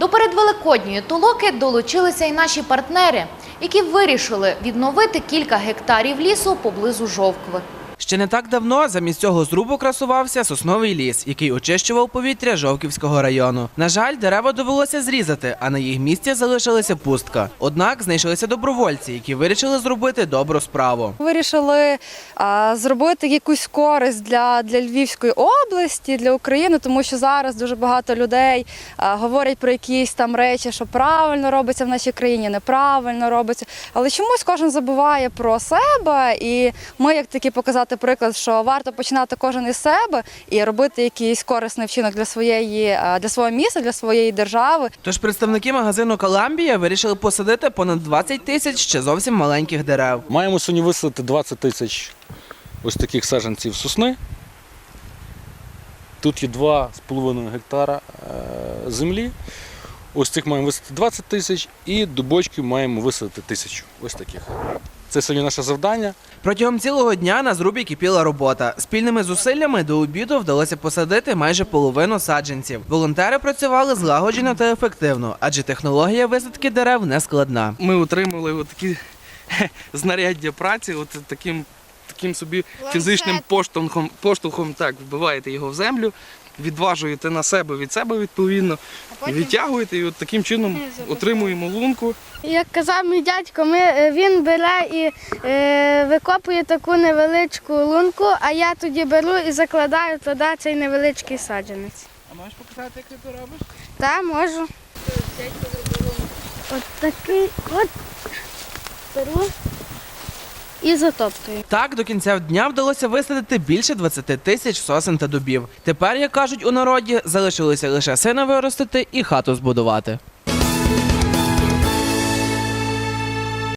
До передвеликодньої толоки долучилися й наші партнери, які вирішили відновити кілька гектарів лісу поблизу Жовкви. Ще не так давно замість цього зрубу красувався сосновий ліс, який очищував повітря Жовківського району. На жаль, дерева довелося зрізати, а на їх місці залишилася пустка. Однак знайшлися добровольці, які вирішили зробити добру справу. Вирішили а, зробити якусь користь для, для Львівської області, для України, тому що зараз дуже багато людей а, говорять про якісь там речі, що правильно робиться в нашій країні, неправильно робиться. Але чомусь кожен забуває про себе, і ми, як таки, показати приклад, що варто починати кожен із себе і робити якийсь корисний вчинок для своєї для свого міста, для своєї держави. Тож представники магазину Коламбія вирішили посадити понад 20 тисяч ще зовсім маленьких дерев. Маємо сьогодні висадити 20 тисяч ось таких саджанців сосни. Тут є 2,5 гектара е, землі. Ось цих маємо висадити 20 тисяч і дубочків маємо висадити тисячу. Ось таких. Це сьогодні наше завдання. Протягом цілого дня на зрубі кипіла робота. Спільними зусиллями до обіду вдалося посадити майже половину саджанців. Волонтери працювали злагоджено та ефективно, адже технологія висадки дерев не складна. ми отримали такі знаряддя праці, от таким, таким собі фізичним поштовхом, поштовхом так, вбиваєте його в землю, відважуєте на себе від себе відповідно, і відтягуєте, і от таким чином отримуємо лунку. Як казав мій дядько, ми, е, він бере і е, викопує таку невеличку лунку, а я тоді беру і закладаю туди цей невеличкий саджанець. А можеш показати, як ти це робиш? Так, можу. От такий от беру і затоптує. Так до кінця дня вдалося висадити більше 20 тисяч сосен та дубів. Тепер, як кажуть у народі, залишилося лише сина виростити і хату збудувати.